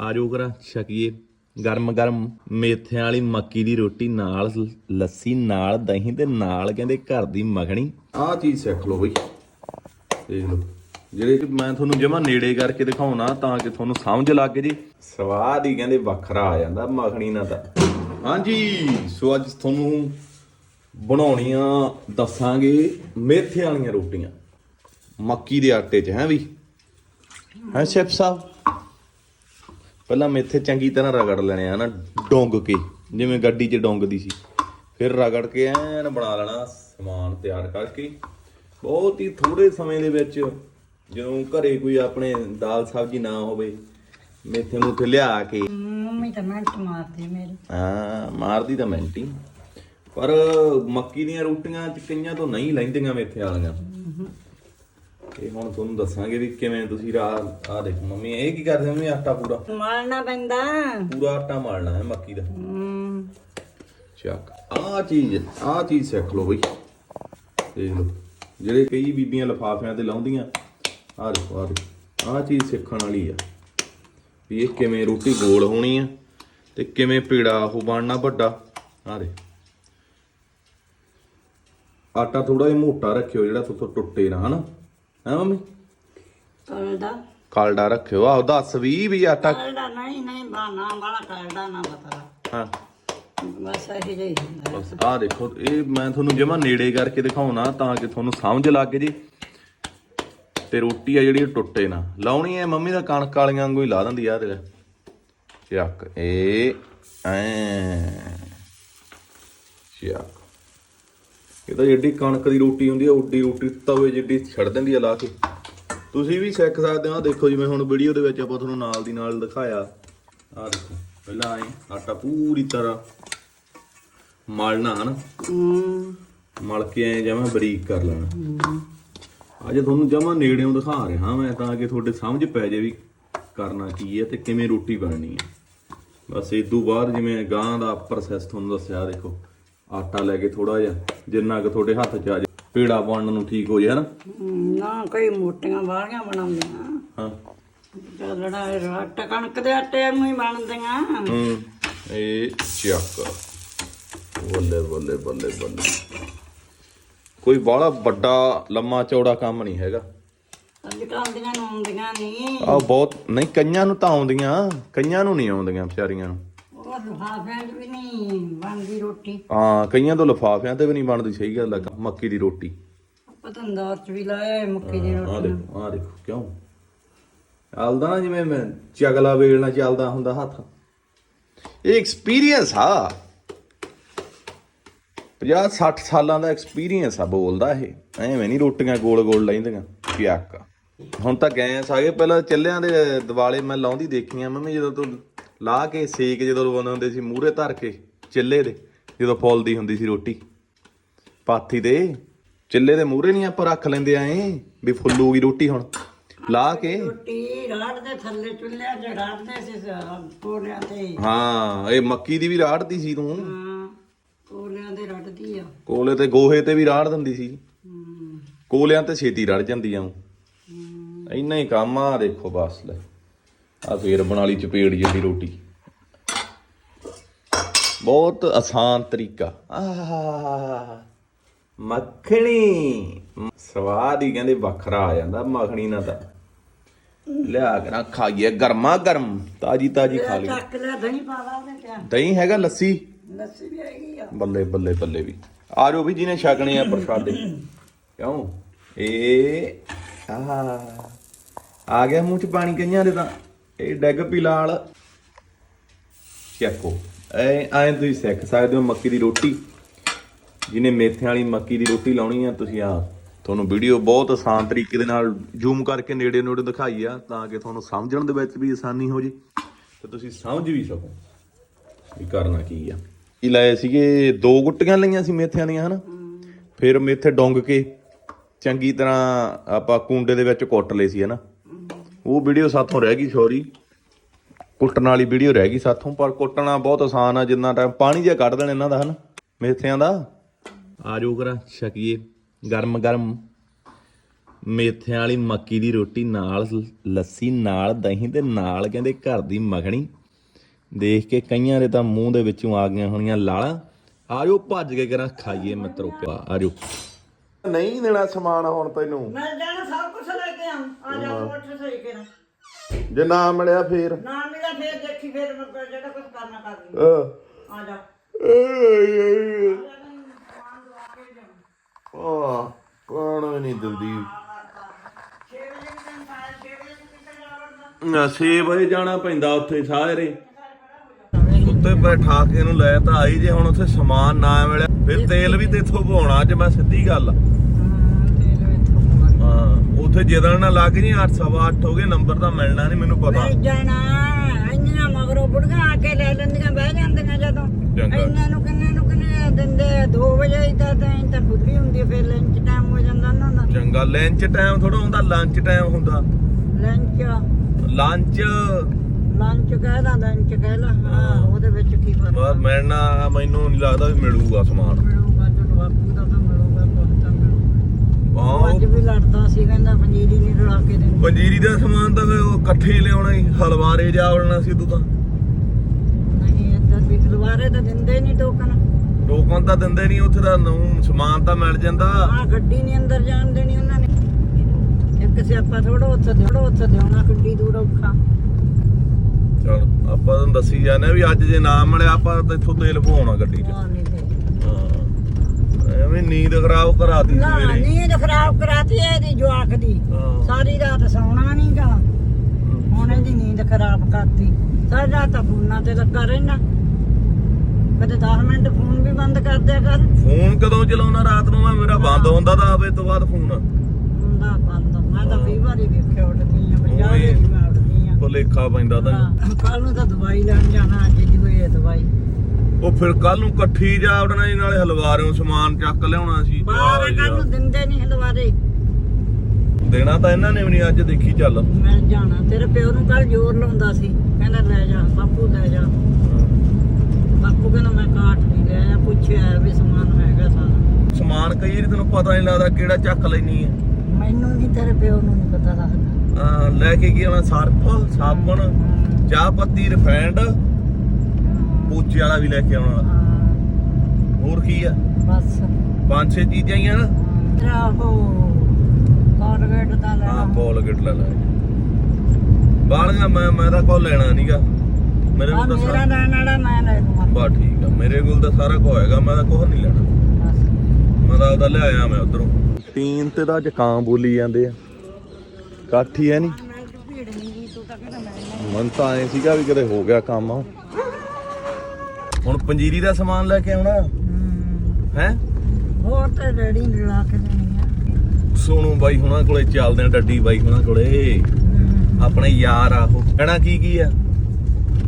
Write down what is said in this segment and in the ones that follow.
ਆਜੋ ਕਰਾ, ਛਕੀਏ। ਗਰਮ ਗਰਮ ਮੇਥਿਆਂ ਵਾਲੀ ਮੱਕੀ ਦੀ ਰੋਟੀ, ਨਾਲ ਲੱਸੀ, ਨਾਲ ਦਹੀਂ ਤੇ ਨਾਲ ਕਹਿੰਦੇ ਘਰ ਦੀ ਮੱਖਣੀ। ਆਹ ਚੀਜ਼ ਸਿੱਖ ਲਓ ਬਈ। ਦੇਖ ਲਓ। ਜਿਹੜੇ ਮੈਂ ਤੁਹਾਨੂੰ ਜਮਾ ਨੇੜੇ ਕਰਕੇ ਦਿਖਾਉਣਾ ਤਾਂ ਕਿ ਤੁਹਾਨੂੰ ਸਮਝ ਲੱਗ ਜੇ। ਸਵਾਦ ਹੀ ਕਹਿੰਦੇ ਵੱਖਰਾ ਆ ਜਾਂਦਾ ਮੱਖਣੀ ਨਾਲ ਤਾਂ। ਹਾਂਜੀ, ਸੋ ਅੱਜ ਤੁਹਾਨੂੰ ਬਣਾਉਣੀਆਂ ਦੱਸਾਂਗੇ ਮੇਥੇ ਵਾਲੀਆਂ ਰੋਟੀਆਂ। ਮੱਕੀ ਦੇ ਆਟੇ 'ਚ, ਹੈ ਵੀ ਹੈ, ਸ਼ੈਫ ਸਾਹਿਬ? ਪਹਿਲਾਂ ਮੇਥੇ ਚੰਗੀ ਤਰ੍ਹਾਂ ਰਗੜ ਲੈਣੇ ਆ ਨਾ ਡੋਂਗ ਕੇ ਜਿਵੇਂ ਗੱਡੀ 'ਚ ਡੋਂਗਦੀ ਸੀ। ਫਿਰ ਰਗੜ ਕੇ ਐਨ ਬਣਾ ਲੈਣਾ ਸਮਾਨ ਤਿਆਰ ਕਰਕੇ। ਬਹੁਤ ਹੀ ਥੋੜੇ ਸਮੇਂ ਦੇ ਵਿੱਚ ਜਦੋਂ ਘਰੇ ਕੋਈ ਆਪਣੇ ਦਾਲ ਸਬਜ਼ੀ ਨਾ ਹੋਵੇ ਮੇਥੇ ਮੂਥੇ ਲਿਆ ਕੇ। ਮੰਮੀ ਤਾਂ ਮਿੰਟ ਮਾਰਦੀ ਮੇਰੀ। ਹਾਂ ਮਾਰਦੀ ਤਾਂ ਮਿੰਟੀ ਪਰ ਮੱਕੀ ਦੀਆਂ ਰੋਟੀਆਂ ਚ ਕਈਆਂ ਤੋਂ ਨਹੀਂ ਲੈਂਦੀਆਂ ਮੇਥੇ ਵਾਲੀਆਂ। ਇਹ ਹੁਣ ਤੁਹਾਨੂੰ ਦੱਸਾਂਗੇ ਵੀ ਕਿਵੇਂ ਤੁਸੀਂ ਰਾਤ ਆ ਦੇਖੋ ਮੰਮੀ ਇਹ ਕੀ ਕਰਦੇ ਮੰਮੀ ਆਟਾ ਪੂਰਾ? ਮਾਰਨਾ ਪੈਂਦਾ। ਪੂਰਾ ਆਟਾ ਮਲਣਾ ਹੈ ਮੱਕੀ ਦਾ। ਚੱਕ। ਆਹ ਚੀਜ਼ ਆਹ ਚੀਜ਼ ਸਿੱਖ ਲਓ ਬਈ। ਦੇਖ ਲਓ। ਜਿਹੜੇ ਕਈ ਬੀਬੀਆਂ ਲਫਾਫਿਆਂ ਤੇ ਲਾਉਂਦੀਆਂ ਆਹ ਦੇਖੋ ਆਹ ਦੇਖੋ। ਆਹ ਚੀਜ਼ ਸਿੱਖਣ ਵਾਲੀ ਆ। ਵੀ ਇਹ ਕਿਵੇਂ ਰੋਟੀ ਗੋਲ ਹੋਣੀ ਆ ਤੇ ਕਿਵੇਂ ਪੀੜਾ ਉਹ ਬਣਨਾ ਵੱਡਾ। ਆਹ ਦੇ ਆਟਾ ਥੋੜਾ ਜਿਹਾ ਮੋਟਾ ਰੱਖਿਓ ਜਿਹੜਾ ਥੋੜਾ ਟੁੱਟੇ ਨਾ ਹਨਾ? ਹੈ ਮੰਮੀ? ਕਰਦਾ ਕਾਲਡਾ ਰੱਖਿਓ। ਆਹ ਦੱਸ ਵੀ ਵੀ ਆਟਾ ਕਰਦਾ ਨਹੀਂ ਨਹੀਂ ਬਾਣਾ ਬਾਣਾ ਕਰਦਾ ਨਾ ਪਤਾ। ਹਾਂ। ਬਸ ਇਹੀ ਜਿਹੀ ਹੁੰਦਾ। ਬਸ ਆਹ ਦੇਖੋ ਇਹ ਮੈਂ ਤੁਹਾਨੂੰ ਜਮਾ ਨੇੜੇ ਕਰਕੇ ਦਿਖਾਉਣਾ ਤਾਂ ਕਿ ਤੁਹਾਨੂੰ ਸਮਝ ਲੱਗ ਜੇ। ਤੇ ਰੋਟੀ ਆ ਜਿਹੜੀ ਉਹ ਟੁੱਟੇ ਨਾ। ਲਾਉਣੀ ਐ ਮੰਮੀ ਦਾ ਕਣਕ ਵਾਲੀਆਂ ਵਾਂਗੂ ਹੀ ਲਾ ਦਿੰਦੀ ਆ ਤੇਰੇ ਚੱਕ ਇਹ ਐ। ਚੱਕ। ਇਹ ਤਾਂ ਜਿਹੜੀ ਕਣਕ ਦੀ ਰੋਟੀ ਹੁੰਦੀ ਆ ਉੱਡੀ ਰੋਟੀ ਤਵੇ ਜਿੱਡੀ ਛੱਡ ਦਿੰਦੀ ਆ ਲਾ ਕੇ। ਤੁਸੀਂ ਵੀ ਸਿੱਖ ਸਕਦੇ ਹੋ। ਦੇਖੋ ਜਿਵੇਂ ਹੁਣ ਵੀਡੀਓ ਦੇ ਵਿੱਚ ਆਪਾਂ ਤੁਹਾਨੂੰ ਨਾਲ ਦੀ ਨਾਲ ਦਿਖਾਇਆ। ਆਹ ਦੇਖੋ ਪਹਿਲਾਂ ਐ ਆਟਾ ਪੂਰੀ ਤਰ੍ਹਾਂ ਮਲਣਾ ਹਨ? ਮਲ ਕੇ ਐ ਜਮਾ ਬਰੀਕ ਕਰ ਲੈਣਾ। ਅੱਜ ਤੁਹਾਨੂੰ ਜਮਾ ਨੇੜਿਓਂ ਦਿਖਾ ਰਿਹਾ ਮੈਂ ਤਾਂ ਕਿ ਤੁਹਾਡੇ ਸਮਝ ਪੈ ਜਾਵੇ ਵੀ ਕਰਨਾ ਕੀ ਹੈ ਤੇ ਕਿਵੇਂ ਰੋਟੀ ਬਣਨੀ ਹੈ। ਬਸ ਇਦੋਂ ਬਾਅਦ ਜਿਵੇਂ ਗਾਂ ਦਾ ਪ੍ਰੋਸੈਸ ਤੁਹਾਨੂੰ ਦੱਸਿਆ ਦੇਖੋ। ਆਟਾ ਲੈ ਕੇ ਥੋੜਾ ਜਿਹਾ ਜਿੰਨਾ ਕੁ ਤੁਹਾਡੇ ਹੱਥ 'ਚ ਆ ਜਾਏ ਪੀੜਾ ਬਣਨ ਨੂੰ ਠੀਕ ਹੋ ਜਾਏ ਹਨਾ? ਨਾ ਕਈ ਮੋਟੀਆਂ ਵਾਲੀਆਂ ਬਣਾਉਂਦੀਆਂ। ਹਾਂ। ਲੜਾ ਆਟਾ ਕਣਕ ਦੇ ਆਟੇ ਨੂੰ ਹੀ ਬਣਦੀਆਂ। ਹੂੰ ਇਹ ਚੱਕ। ਬੱਲੇ ਬੱਲੇ ਬੱਲੇ ਬੱਲੇ। ਕੋਈ ਬਾਹਲਾ ਵੱਡਾ ਲੰਮਾ ਚੌੜਾ ਕੰਮ ਨਹੀਂ ਹੈਗਾ। ਅੱਜ ਕੱਲ੍ਹ ਦੀਆਂ ਨੂੰ ਆਉਂਦੀਆਂ ਨਹੀਂ ਆ ਬਹੁਤ ਨਹੀਂ ਕਈਆਂ ਨੂੰ ਤਾਂ ਆਉਂਦੀਆਂ ਕਈਆਂ ਨੂੰ ਨਹੀਂ ਆਉਂਦੀਆਂ ਵਿਚਾਰੀਆਂ ਨੂੰ। ਲਿਫਾਫਿਆਂ 'ਚ ਵੀ ਨਹੀਂ ਬਣਦੀ ਰੋਟੀ। ਹਾਂ ਕਈਆਂ ਤੋਂ ਲਫਾਫਿਆਂ ਤੇ ਵੀ ਨਹੀਂ ਬਣਦੀ ਸਹੀ ਗੱਲ ਲੱਗਾ ਮੱਕੀ ਦੀ ਰੋਟੀ। ਅੰਦਾਜ਼ 'ਚ ਵੀ ਲਾਇਆ ਮੱਕੀ ਦੀ ਰੋਟੀ ਆਹ ਦੇਖੋ ਆਹ ਦੇਖੋ ਕਿਉਂ? ਚੱਲਦਾ ਨਾ ਜਿਵੇਂ ਮੈਂ ਚਗਲਾ ਵੇਲਣਾ ਚੱਲਦਾ ਹੁੰਦਾ ਹੱਥ। ਇਹ ਐਕਸਪੀਰੀਅੰਸ ਆ। 50 60 ਸਾਲਾਂ ਦਾ ਐਕਸਪੀਰੀਅੰਸ ਆ ਬੋਲਦਾ ਇਹ। ਐਵੇਂ ਨਹੀਂ ਰੋਟੀਆਂ ਗੋਲ ਗੋਲ ਲੈਂਦੀਆਂ ਪਿਆਕ। ਹੁਣ ਤਾਂ ਗੈਸ ਆ ਗਏ ਪਹਿਲਾਂ ਚੱਲਿਆਂ ਦੇ ਦਿਵਾਲੇ ਮੈਂ ਲਾਉਂਦੀ ਦੇਖੀਆਂ ਮੰਮੀ ਜਦੋਂ ਤੂੰ ਲਾ ਕੇ ਸੇਕ ਜਦੋਂ ਲਵਾਉਂਦੇ ਹੁੰਦੇ ਸੀ ਮੂਹਰੇ ਧਰ ਕੇ ਚਿੱਲੇ ਦੇ ਜਦੋਂ ਫੁੱਲਦੀ ਹੁੰਦੀ ਸੀ ਰੋਟੀ। ਪਾਥੀ ਤੇ ਚਿੱਲੇ ਦੇ ਮੂਹਰੇ ਨਹੀਂ ਆਪਾਂ ਰੱਖ ਲੈਂਦੇ ਐ ਵੀ ਫੁੱਲੂਗੀ ਰੋਟੀ ਹੁਣ। ਲਾ ਕੇ ਰੋਟੀ ਰਾੜ ਦੇ ਥੱਲੇ ਚੁੱਲ੍ਹਿਆਂ 'ਚ ਰਾੜਦੇ ਸੀ ਕੋਲਿਆਂ ਤੇ। ਹਾਂ ਇਹ ਮੱਕੀ ਦੀ ਵੀ ਰਾੜਦੀ ਸੀ ਤੂੰ। ਹਾਂ ਕੋਲਿਆਂ ਦੇ ਰੱਟਦੀ ਆ। ਕੋਲੇ ਤੇ ਗੋਹੇ ਤੇ ਵੀ ਰਾੜ ਦਿੰਦੀ ਸੀ। ਕੋਲਿਆਂ ਤੇ ਛੇਤੀ ਰੜ ਜਾਂਦੀ ਆ ਇੰਨਾ ਹੀ ਕੰਮ ਆ ਦੇਖੋ ਬਸ ਲੈ। ਆ ਫੇਰ ਬਣਾ ਲਈ ਚਪੇੜ ਜਿਹੀ ਰੋਟੀ। ਬਹੁਤ ਆਸਾਨ ਤਰੀਕਾ। ਆਹ ਮੱਖਣੀ। ਸਵਾਦ ਹੀ ਕਹਿੰਦੇ ਵੱਖਰਾ ਆ ਜਾਂਦਾ ਮੱਖਣੀ ਨਾਲ ਤਾਂ। ਲਿਆ ਕੇ ਨਾ ਖਾਈਏ ਗਰਮਾ ਗਰਮ ਤਾਜੀ ਤਾਜੀ ਖਾ ਲਈ। ਚੱਕ ਲੈ ਦਹੀਂ ਪਾ ਲਾ ਉਹਦੇ ਚ ਦਹੀਂ ਹੈਗਾ ਲੱਸੀ? ਲੱਸੀ ਵੀ ਹੈਗੀ ਆ। ਬੱਲੇ ਬੱਲੇ ਬੱਲੇ ਵੀ। ਆ ਜਾਓ ਵੀ ਜਿਹਨੇ ਛਕਣੇ ਆ ਪ੍ਰਸ਼ਾਦੇ। ਕਿਉਂ? ਇਹ ਆ ਆ ਗਿਆ ਮੂੰਹ ਚ ਪਾਣੀ ਕਈਆਂ ਦੇ ਤਾਂ। ਇਹ ਡੈਗ ਪੀ ਲਾਲ ਚੱਕੋ। ਐ, ਐਂ ਤੁਸੀਂ ਸਿੱਖ ਸਕਦੇ ਹੋ ਮੱਕੀ ਦੀ ਰੋਟੀ। ਜਿਹਨੇ ਮੇਥਿਆਂ ਵਾਲੀ ਮੱਕੀ ਦੀ ਰੋਟੀ ਲਾਉਣੀ ਆ, ਤੁਸੀਂ ਆ ਤੁਹਾਨੂੰ ਵੀਡੀਓ ਬਹੁਤ ਆਸਾਨ ਤਰੀਕੇ ਦੇ ਨਾਲ ਜ਼ੂਮ ਕਰਕੇ ਨੇੜੇ ਨੇੜੇ ਦਿਖਾਈ ਆ, ਤਾਂ ਕਿ ਤੁਹਾਨੂੰ ਸਮਝਣ ਦੇ ਵਿੱਚ ਵੀ ਆਸਾਨੀ ਹੋ ਜੇ। ਤੇ ਤੁਸੀਂ ਸਮਝ ਵੀ ਸਕੋ ਵੀ ਕਰਨਾ ਕੀ ਆ। ਇਹ ਲਾਏ ਸੀਗੇ, ਦੋ ਗੁੱਟੀਆਂ ਲਈਆਂ ਸੀ ਮੇਥਿਆਂ ਦੀਆਂ, ਹਨਾ? ਫਿਰ ਮੇਥੇ ਡੋਂਗ ਕੇ ਚੰਗੀ ਤਰ੍ਹਾਂ ਆਪਾਂ ਕੁੰਡੇ ਦੇ ਵਿੱਚ ਕੁੱਟ ਲਏ ਸੀ, ਹਨਾ? ਉਹ ਵੀਡੀਓ ਸਾਥੋਂ ਰਹਿ ਗਈ, ਸੌਰੀ। ਕੁੱਟਣ ਵਾਲੀ ਵੀਡੀਓ ਰਹਿ ਗਈ ਸਾਥੋਂ ਪਰ ਕੁੱਟਣਾ ਬਹੁਤ ਆਸਾਨ ਆ ਜਿੰਨਾ ਟਾਈਮ ਪਾਣੀ ਜਿਹਾ ਕੱਢ ਦੇਣ ਇਹਨਾਂ ਦਾ ਹਨਾ? ਮੇਥਿਆਂ ਦਾ। ਆਜੋ ਕਰਾ ਛਕੀਏ। ਗਰਮ ਗਰਮ ਮੇਥਿਆਂ ਵਾਲੀ ਮੱਕੀ ਦੀ ਰੋਟੀ ਨਾਲ ਲੱਸੀ ਨਾਲ ਦਹੀਂ ਤੇ ਨਾਲ ਕਹਿੰਦੇ ਘਰ ਦੀ ਮੱਖਣੀ। ਦੇਖ ਕੇ ਕਈਆਂ ਦੇ ਤਾਂ ਮੂੰਹ ਦੇ ਵਿੱਚੋਂ ਆ ਗਈਆਂ ਹੋਣੀਆਂ ਲਾਲਾਂ। ਆਜੋ ਭੱਜ ਕੇ ਕਰਾਂ ਖਾਈਏ ਮਿੱਤਰੋ ਪਿਆ ਆਜੋ ਨਹੀਂ ਦੇਣਾ ਸਮਾਨ ਹੁਣ ਤੈਨੂੰ। ਮੈਂ ਜਾਣਾ ਸਭ ਕੁਝ ਲੈ ਕੇ ਆਂ ਆ ਜਾ ਉੱਠ ਸਹੀ ਕੇ ਨਾ ਜੇ ਨਾ ਮਿਲਿਆ ਫੇਰ। ਨਾ ਮਿਲਿਆ ਫੇਰ ਦੇਖੀ ਫੇਰ ਮੈਂ ਜਿਹੜਾ ਕੁਝ ਕਰਨਾ ਕਰ ਲਈ ਆ ਜਾ। ਆ ਕੌਣ ਵੀ ਨਹੀਂ ਦਿੰਦੀ 6 ਵਜੇ ਵੀ ਤੈਨੂੰ ਸਾਇਆ 6 ਵਜੇ ਵੀ ਕਿੱਥੇ ਜਾਣਾ ਵੜਨਾ 6 ਵਜੇ ਜਾਣਾ ਪੈਂਦਾ ਉੱਥੇ ਸਾਰੇ ਉੱਤੇ ਬੈਠਾ ਕੇ ਇਹਨੂੰ ਲੈ ਤਾਂ ਆਈ ਜੇ ਹੁਣ ਉੱਥੇ ਸਮਾਨ ਨਾ ਮਿਲਿਆ ਫਿਰ ਤੇਲ ਵੀ ਤੇਥੋਂ ਪਵਾਉਣਾ ਅੱਜ ਮੈਂ ਸਿੱਧੀ ਗੱਲ ਉੱਥੇ ਜਦੋਂ ਨਾ ਲੱਗ ਜੀ 8 ਸਵਾ 8 ਹੋ ਗਏ ਨੰਬਰ ਤਾਂ ਮਿਲਣਾ ਨਹੀਂ ਮੈਨੂੰ ਪਤਾ। ਜਾਣਾ ਇੰਨੀਆਂ ਮਗਰੋਂ ਬੁੜੀਆਂ ਆ ਕੇ ਲੈ ਲੈਂਦੀਆਂ ਬਹਿ ਜਾਂਦੀਆਂ ਜਦੋਂ। ਚੰਗਾ। ਇੰਨੇ ਨੂੰ ਕਿੰਨੇ ਨੂੰ ਕਿੰਨੇ ਦਿੰਦੇ 2 ਵਜੇ ਹੀ ਤਾਂ ਤਾਂ ਤਾਂ ਖੁੱਲੀ ਹੁੰਦੀ ਆ, ਫਿਰ ਲੰਚ ਟਾਈਮ ਹੋ ਜਾਂਦਾ ਉਹਨਾਂ ਦਾ ਚੰਗਾ ਲੰਚ ਟਾਈਮ ਥੋੜਾ ਹੁੰਦਾ ਲੰਚ ਟਾਈਮ ਹੁੰਦਾ। ਲੰਚ ਲੰਚ ਲੰਚ ਕਹਿਦਾ ਲੰਚ ਕਹਿ ਲਾ ਹਾਂ ਉਹਦੇ ਵਿੱਚ ਕੀ ਫ਼ਰਕ ਮੈਨੂੰ ਨਹੀਂ ਲੱਗਦਾ ਵੀ ਮਿਲੂਗਾ ਸਮਾਨ ਚਲੋ ਬਾਪੂ ਦਾ ਤਾਂ ਮਿਲੂਗਾ ਬਹੁਤ ਤਾਂ ਮਿਲੂਗਾ ਹਾਂ ਅੱਜ ਵੀ ਲੜਦਾ ਸੀ ਕਹਿੰਦਾ ਪੰਜੀਰੀ ਨਹੀਂ ਰਲਾ ਕੇ ਦਿੰਦੇ ਪੰਜੀਰੀ ਦਾ ਸਮਾਨ ਤਾਂ ਉਹ ਇਕੱਠੇ ਹੀ ਲਿਆਉਣਾ ਹੀ ਹਲਵਾਰੇ ਜਾ ਵੜਨਾ ਸੀ ਤੂੰ ਤਾਂ। ਨਹੀਂ ਇੱਧਰ ਵੀ ਖਲਵਾਰੇ ਤਾਂ ਦਿੰਦੇ ਨਹੀਂ ਟੋਕਨ ਟੋਕਨ ਤਾਂ ਦਿੰਦੇ ਨਹੀਂ ਉੱਥੇ ਦਾ ਨੂੰ ਸਮਾਨ ਤਾਂ ਮਿਲ ਜਾਂਦਾ। ਆ ਗੱਡੀ ਨਹੀਂ ਅੰਦਰ ਜਾਣ ਦੇਣੀ ਉਹਨਾਂ ਨੇ। ਇੱਕ ਸਿਆਪਾ ਥੋੜਾ ਉੱਥੇ ਥੋੜਾ ਉੱਥੇ ਦੇਉਣਾ ਕਿੱਡੀ ਦੂਰ ਔਖਾ। ਚਲ ਆਪਾਂ ਤੁਹਾਨੂੰ ਦੱਸੀ ਜਾਂਦੇ ਵੀ ਅੱਜ ਜੇ ਨਾ ਮਿਲਿਆ ਆਪਾਂ ਤਾਂ ਇੱਥੋਂ ਤੇਲ ਪਵਾਉਣਾ ਗੱਡੀ 'ਚ। ਐਵੇਂ ਨੀਂਦ ਖਰਾਬ ਕਰਾਤੀ ਨਾ ਸਵੇਰੇ ਨੀਂਦ ਖਰਾਬ ਕਰਾਤੀ ਹੈ ਇਹਦੀ ਜਵਾਕ ਦੀ। ਹਾਂ। ਸਾਰੀ ਰਾਤ ਸੌਣਾ ਨਹੀਂ ਗਾ ਹੁਣ ਇਹਦੀ ਨੀਂਦ ਖਰਾਬ ਕਰਤੀ। ਸਾਰੀ ਰਾਤ ਤਾਂ ਫੋਨਾਂ ਤੇ ਲੱਗਾ ਰਹਿਣਾ। ਕਦੇ 10 ਮਿੰਟ ਫੋਨ ਵੀ ਬੰਦ ਕਰ ਦਿਆ ਕਰ। ਫੋਨ ਕਦੋਂ ਚਲਾਉਣਾ ਰਾਤ ਨੂੰ? ਮੈਂ ਮੇਰਾ ਬੰਦ ਹੁੰਦਾ ਤਾਂ ਆਵੇ ਤੋਂ ਬਾਅਦ ਫੋਨ। ਹੁੰਦਾ ਬੰਦ। ਮੈਂ ਤਾਂ ਕਈ ਵਾਰੀ ਵੇਖਿਆ ਉੱਠਦੀ ਆ ਪੰਜਾਹ ਉਹੀ। ਵਾਰੀ ਮੈਂ ਉੱਠਦੀ ਆ। ਭੁਲੇਖਾ ਪੈਂਦਾ ਤੈਨੂੰ। ਕੱਲ ਨੂੰ ਤਾਂ ਦਵਾਈ ਲੈਣ ਜਾਣਾ ਅੱਜ ਦੀ ਹੋਈ ਹੈ ਦਵਾਈ। ਉਹ ਫਿਰ ਕੱਲ ਨੂੰ ਇਕੱਠੀ ਜਾ ਵੜਨਾ ਜੀ ਨਾਲੇ ਹਲਵਾਰਿਓਂ ਸਮਾਨ ਚੱਕ ਲਿਆਉਣਾ ਸੀ। ਬਾਹਰ ਕੱਲ ਨੂੰ ਦਿੰਦੇ ਨਹੀਂ ਹਲਵਾਰੇ। ਦੇਣਾ ਤਾਂ ਇਹਨਾਂ ਨੇ ਵੀ ਨਹੀਂ ਅੱਜ ਦੇਖੀ ਚੱਲ। ਮੈਂ ਜਾਣਾ ਤੇਰੇ ਪਿਓ ਨੂੰ ਕੱਲ ਜ਼ੋਰ ਲਾਉਂਦਾ ਸੀ। ਕਹਿੰਦਾ ਲੈ ਜਾ ਬਾਪੂ ਲੈ ਜਾ। ਬਾਪੂ ਕਹਿੰਦਾ ਮੈਂ ਕਾਟ ਨਹੀਂ ਲਿਆ ਪੁੱਛਿਆ ਵੀ ਸਮਾਨ ਹੈਗਾ ਸਾਰਾ। ਸਮਾਨ ਕਈ ਵਾਰੀ ਤੈਨੂੰ ਪਤਾ ਨਹੀਂ ਲੱਗਦਾ ਕਿਹੜਾ ਚੱਕ ਲੈਣੀ ਹੈ। ਮੈਨੂੰ ਨਹੀਂ ਤੇਰੇ ਪਿਓ ਨੂੰ ਨਹੀਂ ਪਤਾ ਲੱਗਦਾ। ਹਾਂ, ਲੈ ਕੇ ਕੀ ਆਉਣਾ? ਸਰਫ ਸਾਬਣ ਚਾਹ ਪੱਤੀ ਰਿਫਾਈਂਡ ਪੋਚੇ ਵਾਲਾ ਵੀ ਲੈ ਕੇ ਆਉਣਾ ਹਾਂ, ਹੋਰ ਕੀ ਆ? ਬਸ। ਪੰਜ ਛੇ ਚੀਜ਼ਾਂ ਹੀ ਆ ਨਾ। ਤੇਰਾ ਉਹ ਕਾਰਗੇਟ ਦਾ ਹਾਂ ਲੈਣਾ ਕੋਲਗੇਟ ਲੈ ਲੈ। ਬਾਲੀਆਂ ਮੈਂ ਮੈਂ ਤਾਂ ਕੋਈ ਲੈਣਾ ਨਹੀਂਗਾ ਮੇਰੇ ਆ ਕੋਲ ਤਾਂ ਮੇਰਾ ਸਾਰਾ ਲੈਣ ਵਾਲਾ ਮੈਂ ਲੈ ਲੂੰਗਾ। ਬਾ ਠੀਕ ਆ ਮੇਰੇ ਕੋਲ ਤਾਂ ਸਾਰਾ ਕੁਝ ਹੋਏਗਾ ਮੈਂ ਤਾਂ ਕੁਝ ਨਹੀਂ ਲੈਣਾ। ਬਸ। ਮੈਂ ਤਾਂ ਉਹਦਾ ਲਿਆਇਆ ਮੈਂ ਉਧਰੋਂ। ਟੀਨ ਤੇ ਤਾਂ ਜ਼ੁਕਾਮ ਬੋਲੀ ਜਾਂਦੇ ਆ। ਕਾਠੀ ਹੈ ਨਹੀਂ ਮੈਂ ਤਾਂ ਭੀੜ ਨਹੀਂ ਗਈ ਤੂੰ ਤਾਂ ਕਹਿੰਦਾ ਮੈਂ ਮਨ ਤਾਂ ਐ ਸੀਗਾ ਵੀ ਕਦੇ ਹੋ ਗਿਆ ਕੰਮ। ਹੁਣ ਪੰਜੀਰੀ ਦਾ ਸਮਾਨ ਲੈ ਕੇ ਆਉਣਾ। ਹੂੰ। ਹੈ? ਹੋਰ ਤਾਂ ਡੈਡੀ ਨੇ ਲਾ ਕੇ ਦੇਣੀ ਆ। ਸੋਨੂ ਬਾਈ ਹੁਣਾਂ ਕੋਲੇ ਚੱਲਦੇ ਆ ਡੱਡੀ ਬਾਈ ਹੁਣਾਂ ਕੋਲੇ। ਆਪਣੇ ਯਾਰ ਆ ਉਹ। ਕਹਿਣਾ ਕੀ ਕੀ ਆ?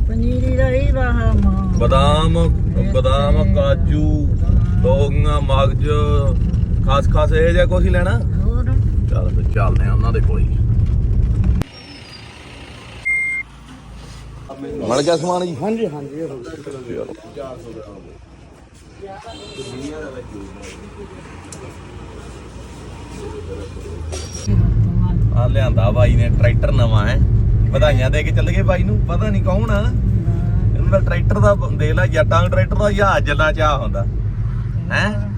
ਪਨੀਰੀ ਦਾ ਹੀ ਵਾਹ ਮਾਂ। ਬਦਾਮ ਬਦਾਮ ਕਾਜੂ ਦੋਗੀਆਂ ਮਗਜ। ਖਾਸ ਖਾਸ ਇਹ ਜਿਹਾ ਕੁਝ ਹੀ ਲੈਣਾ? ਹੋਰ? ਚੱਲ ਫਿਰ ਚੱਲਦੇ ਆ ਉਹਨਾਂ ਦੇ ਕੋਲ ਹੀ। ਮਿਲ ਗਿਆ ਸਮਾਨ ਜੀ? ਹਾਂਜੀ ਹਾਂਜੀ ਆ ਲਿਆਂਦਾ ਬਾਈ ਨੇ ਟਰੈਕਟਰ ਨਵਾਂ ਹੈ। ਵਧਾਈਆਂ ਦੇ ਕੇ ਚੱਲ ਗਏ ਬਾਈ ਨੂੰ ਪਤਾ ਨਹੀਂ ਕੌਣ ਆ। ਇਹਨਾਂ ਦਾ ਟਰੈਕਟਰ ਦਾ ਦੇ ਲਾ ਜੱਟਾਂ ਨੂੰ ਟਰੈਕਟਰ ਦਾ ਜਹਾਜ਼ ਜੱਲਾ ਚਾਹ ਹੁੰਦਾ। ਹੈ?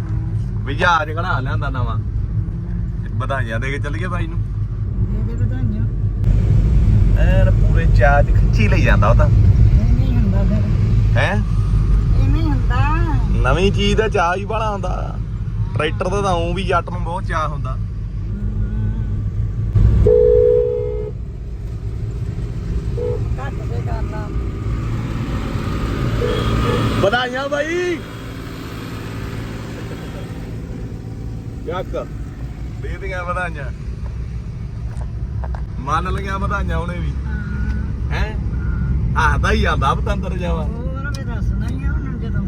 ਵੀ ਜਹਾਜ਼ ਖੜਾ ਲਿਆਂਦਾ ਨਵਾਂ। ਵਧਾਈਆਂ ਦੇ ਕੇ ਚੱਲ ਗਏ ਬਾਈ ਨੂੰ। ਇਹਦੇ ਵਧਾਈਆਂ। ਐਨ ਪੂਰੇ ਚਾਹ ਚ ਖਿੱਚੀ ਲਈ ਜਾਂਦਾ ਉਹ ਤਾਂ। ਨਹੀਂ ਹੁੰਦਾ ਫਿਰ। ਹੈ? ਇਹ ਨਹੀਂ ਹੁੰਦਾ। ਨਵੀਂ ਚੀਜ਼ ਦਾ ਚਾਹ ਹੀ ਬੜਾ ਹੁੰਦਾ। ਟਰੈਕਟਰ ਦਾ ਤਾਂ ਉਂ ਵੀ ਜੱਟ ਨੂੰ ਬਹੁਤ ਚਾਹ ਹੁੰਦਾ। ਘੱਟ ਦੇ ਕਰਨਾ ਵਧਾਈਆਂ ਬਾਈ। ਯਾਕ ਦੇ ਦੀਆਂ ਵਧਾਈਆਂ। ਮੰਨ ਲਈਆਂ ਵਧਾਈਆਂ ਉਹਨੇ ਵੀ। ਹੈ? ਆਦਾ ਹੀ ਆਂਦਾ ਪਤੰਦਰ ਜਾਵਾ। ਹੋਰ ਵੀ ਦੱਸਣਾ ਹੀ ਆ ਉਹਨਾਂ ਜਦੋਂ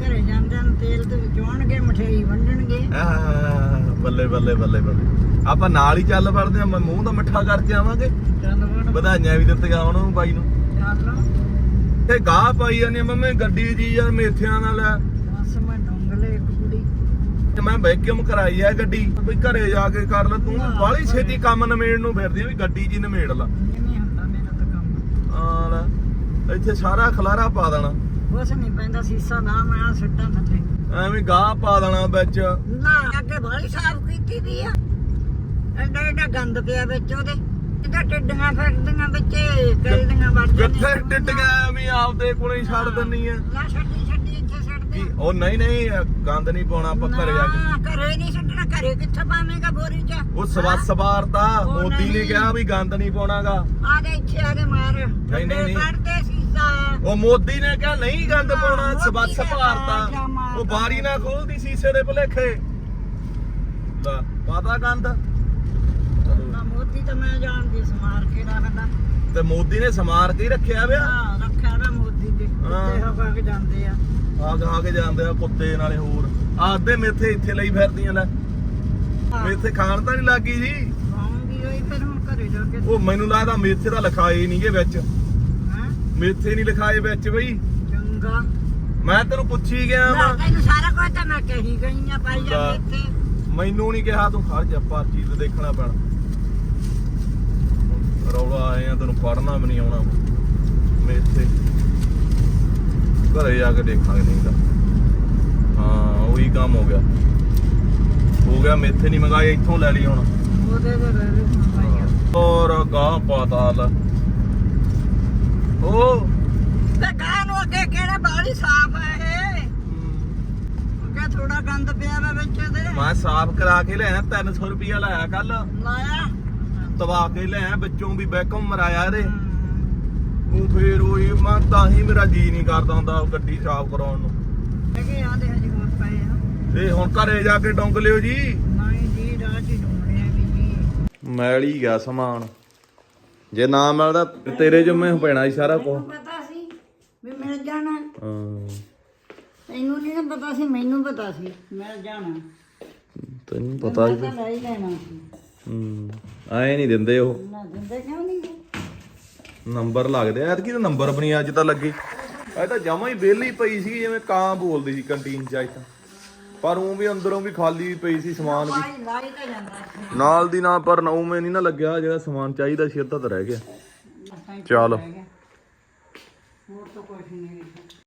ਘਰੇ ਜਾਂਦੇ ਹਨ ਤੇਲ ਤੇ ਵਿਚਾਉਣਗੇ ਮਠਿਆਈ ਵੰਡਣਗੇ। ਆਹ, ਬੱਲੇ ਬੱਲੇ ਬੱਲੇ ਬੱਲੇ। ਆਪਾਂ ਨਾਲ ਹੀ ਚੱਲ ਪੜਦੇ ਆ ਮੈਂ ਮੂੰਹ ਤਾਂ ਮਿੱਠਾ ਕਰਕੇ ਆਵਾਂਗੇ। ਚੱਲ ਵੜ। ਵਧਾਈਆਂ ਵੀ ਦਿੱਤੀਆਂ ਉਹਨੂੰ ਬਾਈ ਨੂੰ। ਚੱਲ। ਤੇ ਗਾਹ ਪਾਈ ਜਾਂਦੀ ਮੰਮੀ ਗੱਡੀ ਜੀ ਯਾਰ ਮੇਥਿਆਂ ਨਾਲ ਆ। ਬਸ ਮੈਂ ਡੁੰਗਲੇ ਇੱਕ ਕੁੜੀ। ਤੇ ਮੈਂ ਵੈਕਿਊਮ ਕਰਾਈ ਆ ਗੱਡੀ ਵੀ ਘਰੇ ਜਾ ਕੇ ਕਰ ਲੈ ਤੂੰ ਬਾਹਲੀ ਛੇਤੀ ਕੰਮ ਨਿਮੇੜ ਨੂੰ ਫਿਰਦੀ ਆ ਵੀ ਗੱਡੀ ਜੀ ਨਿਮੇੜ ਲਾ ਜਿਵੇਂ ਹੁੰਦਾ ਮੇਰਾ ਤਾਂ ਕੰਮ ਆ ਲੈ ਇੱਥੇ ਸਾਰਾ ਖਲਾਰਾ ਪਾ ਦੇਣਾ। ਕੁਛ ਨਹੀਂ ਪੈਂਦਾ ਸੀਸਾ ਨਾ ਮੈਂ ਸਿੱਟਾਂ ਥੱਲੇ। ਐਵੇਂ ਗਾਹ ਪਾ ਦੇਣਾ ਵਿੱਚ। ਨਾ ਅੱਗੇ ਬਾਹਲੀ ਸਾਫ਼ ਕੀਤੀ ਦੀ ਆ। ਐਡਾ ਐਡਾ ਗੰਦ ਪਿਆ ਵਿੱਚ ਉਹਦੇ। ਇਹਦਾ ਟਿੱਡੀਆਂ ਫਿਰਦੀਆਂ ਵਿੱਚ ਕਲਦੀਆਂ ਵੱਜ ਕਿੱਥੇ ਟਿੱਟ ਗਿਆ ਵੀ ਆਪਦੇ ਕੋਲੇ ਹੀ ਛੱਡ ਦਿੰਨੀ ਆ? ਨਾ ਛੱਡੀ ਛੱਡੀ ਇੱਥੇ ਛੱਡ ਦੇ ਕੀ ਉਹ ਨਹੀਂ ਨਹੀਂ ਗੰਦ ਨਹੀਂ ਪਾਉਣਾ ਆਪਾਂ ਘਰੇ ਜਾ ਕੇ। ਨਾ, ਘਰੇ ਨਹੀਂ ਛੱਡਣਾ ਘਰੇ ਕਿੱਥੇ ਪਾਵੇਂਗਾ ਬੋਰੀ ਚ? ਉਹ ਸਵੱਛ ਵਾਰਤਾ ਉਹ ਮੋਦੀ ਨੇ ਨਹੀਂ। ਕਿਹਾ ਵੀ ਗੰਦ ਨਹੀਂ ਪਾਉਣਾਗਾ। ਆ ਦੇ ਇੱਥੇ ਆ ਦੇ ਮਾਰ। ਨਹੀਂ, ਨਹੀਂ। ਕੱਢਦੇ ਸੀਸਾ ਉਹ ਮੋਦੀ ਨੇ ਕਿਹਾ ਨਹੀਂ ਗੰਦ ਪਾਉਣਾ ਸਵੱਛ ਨੇ ਭਾਰਤਾ। ਉਹ ਬਾਰੀ ਨਾ ਖੋਲਦੀ ਸੀਸੇ ਦੇ ਭੁਲੇਖੇ। ਲੈ ਪਤਾ ਗੰਦ। ਨਾ ਮੋਦੀ ਤਾਂ ਮੈਂ ਜਾਣਦੀ ਸਮਾਰ ਕੇ ਰੱਖਦਾ। ਤੇ ਮੋਦੀ ਨੇ ਸਮਾਰ ਕੇ ਹੀ ਰੱਖਿਆ ਵਿਆ ਹਾਂ ਰੱਖਿਆ ਵਾ ਮੋਦੀ ਦੇ। ਕੇ ਜਾਂਦੇ ਆ। ਆ ਗਾ ਕੇ ਜਾਂਦੇ ਆ ਕੁੱਤੇ ਨਾਲੇ ਹੋਰ। ਆਦੇ ਮੇਥੇ ਇੱਥੇ ਲਈ ਫਿਰਦੀਆਂ ਲੈ। ਮੇਥੇ ਖਾਣ ਤਾਂ ਨਹੀਂ ਲੱਗੀ ਜੀ। ਆਉਂਗੀ ਹੋਈ ਫਿਰ ਹੁਣ ਘਰੇ ਜਾ ਕੇ। ਉਹ ਮੈਨੂੰ ਲੱਗਦਾ ਮੇਥੇ ਤਾਂ ਲਿਖਾਏ ਨਹੀਂਗੇ ਵਿੱਚ। ਮੇਥੇ ਨਹੀਂ ਲਿਖਾਏ ਵਿੱਚ ਬਈ। ਚੰਗਾ। ਮੈਂ ਤੈਨੂੰ ਪੁੱਛੀ ਗਿਆ ਵਾ। ਤੈਨੂੰ ਸਾਰਾ ਕੁਝ ਤਾਂ ਮੈਂ ਕਹੀ ਗਈ ਆ ਪਾਈ ਲੈ। ਜਾ ਇੱਥੇ। ਮੈਨੂੰ ਨਹੀਂ ਕਿਹਾ ਤੂੰ ਖੜ ਜਾ ਪਰਚੀ ਤੇ ਦੇਖਣਾ ਪੈਣਾ। ਰੌਲਾ ਆਏ ਆ ਤੈਨੂੰ ਪੜਨਾ ਵੀ ਨਹੀਂ ਆਉਣਾ। ਮੇਥੇ। ਘਰੇ ਜਾ ਕੇ ਦੇਖਾਂਗੇ ਨਹੀਂ ਤਾਂ। ਹਾਂ ਉਹੀ ਕੰਮ ਹੋ ਗਿਆ। ਹੋ ਗਿਆ ਮੇਥੇ ਨਹੀਂ ਮੰਗਾਏ ਇੱਥੋਂ ਲੈ ਲਈ ਹੁਣ। ਉਹਦੇ ਦੇ ਰਹਿ ਮੰਗਾਈਆ ਹੋਰ ਗਾਹ ਪਾਤਾ ਲੈ। ਉਹ ਤੇ ਗਾਂ ਨੂੰ ਅੱਗੇ ਕਿਹੜਾ ਬਾਲੀ ਸਾਫ਼ ਹੈ ਇਹ? ਅੱਗੇ ਥੋੜਾ ਗੰਦ ਪਿਆ ਵਾ ਵਿੱਚ ਇਹਦੇ ਮੈਂ ਸਾਫ਼ ਕਰਾ ਕੇ ਲਿਆ 300 ਰੁਪਿਆ ਲਾਇਆ ਕੱਲ ਲਾਇਆ? ਤਵਾ ਕੇ ਲਿਆ ਵਿੱਚੋਂ ਵੀ ਬੈਕਮ ਮਰਾਇਆ ਇਹਦੇ। ਉਹ ਫੇਰ ਉਹੀ ਮੈਂ ਤਾਂ ਹੀ ਮੇਰਾ ਜੀ ਨਹੀਂ ਕਰਦਾ ਹੁੰਦਾ ਉਹ ਗੱਡੀ ਸਾਫ਼ ਕਰਾਉਣ ਨੂੰ। ਹੈਗੇ ਆ ਦੇ ਹਜੇ ਹੋਰ ਪਏ ਆ। ਤੇ ਹੁਣ ਘਰੇ ਜਾ ਕੇ ਡੌਂਕ ਲਿਓ ਜੀ। ਨਹੀਂ ਜੀ ਰਾਹ ਚ ਡੋਣੇ ਵੀ ਜੀ। ਮੈਲ ਹੀ ਗਿਆ ਸਮਾਨ। ਜੇ ਨਾ ਮਿਲਦਾ ਤੇਰੇ ਜੁਮੇ ਪੈਣਾ ਸੀ ਸਾਰਾ ਕੁਝ ਪਤਾ ਸੀ ਵੀ ਮਿਲ ਜਾਣਾ। ਹਾਂ। ਤੈਨੂੰ ਨਹੀਂ ਨਾ ਪਤਾ ਸੀ ਮੈਨੂੰ ਪਤਾ ਸੀ ਮਿਲ ਜਾਣਾ। ਤੈਨੂੰ ਪਤਾ ਹੀ ਮੈਂ ਤਾਂ ਲੈ ਹੀ ਲੈਣਾ ਸੀ। ਹੂੰ ਆਏ ਨਹੀਂ ਦਿੰਦੇ ਉਹ। ਨਾ ਦਿੰਦੇ ਕਿਉਂ ਨਹੀਂ ਨੰਬਰ ਲੱਗਦੇ ਆ ਐਤਕੀ ਤਾਂ ਨੰਬਰ ਨਹੀਂ ਅੱਜ ਤਾਂ ਲੱਗੇ। ਇਹ ਤਾਂ ਜਮਾਂ ਹੀ ਵਿਹਲੀ ਪਈ ਸੀ ਜਿਵੇਂ ਕਾਂ ਬੋਲਦੀ ਸੀ ਕੰਟੀਨ ਚ ਅੱਜ ਤਾਂ। ਪਰ ਉਹ ਵੀ ਅੰਦਰੋਂ ਵੀ ਖਾਲੀ ਪਈ ਸੀ ਸਮਾਨ ਵੀ ਭਾਈ ਲਾਈ ਤਾਂ ਜਾਂਦਾ ਇੱਥੇ। ਨਾਲ ਦੀ ਨਾਲ ਪਰ ਉਵੇਂ ਨਹੀਂ ਨਾ ਲੱਗਿਆ ਜਿਹੜਾ ਸਮਾਨ ਚਾਹੀਦਾ ਸੀ ਅੱਧਾ ਤਾਂ ਰਹਿ ਗਿਆ ਚੱਲ ਰਹਿ ਗਿਆ। ਹੋਰ ਤਾਂ ਕੁਝ ਨਹੀਂ